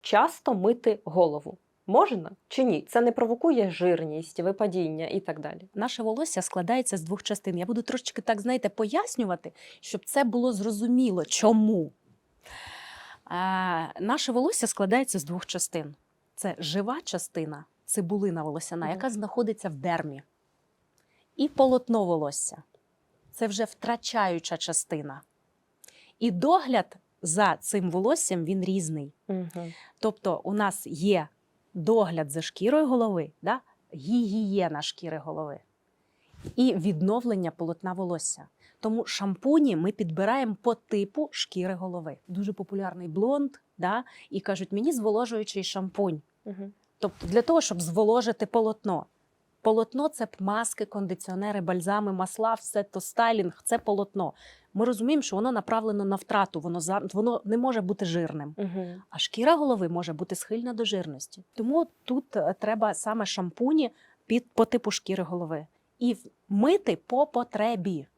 часто мити голову? Можна чи ні? Це не провокує жирність, випадіння і так далі. Наше волосся складається з двох частин. Я буду трошечки так, знаєте, пояснювати, щоб це було зрозуміло, чому. Е, наше волосся складається з двох частин: це жива частина, цибулина волосяна, яка знаходиться в дермі, і полотно волосся. Це вже втрачаюча частина. І догляд за цим волоссям він різний. Угу. Тобто у нас є догляд за шкірою голови, да? гігієна шкіри голови і відновлення полотна волосся. Тому шампуні ми підбираємо по типу шкіри голови. Дуже популярний блонд, да? і кажуть, мені зволожуючий шампунь. Угу. Тобто для того, щоб зволожити полотно. Полотно це маски, кондиціонери, бальзами, масла, все то стайлінг, це полотно. Ми розуміємо, що воно направлено на втрату, воно за воно не може бути жирним. Угу. А шкіра голови може бути схильна до жирності. Тому тут е, треба саме шампуні під по типу шкіри голови і мити по потребі.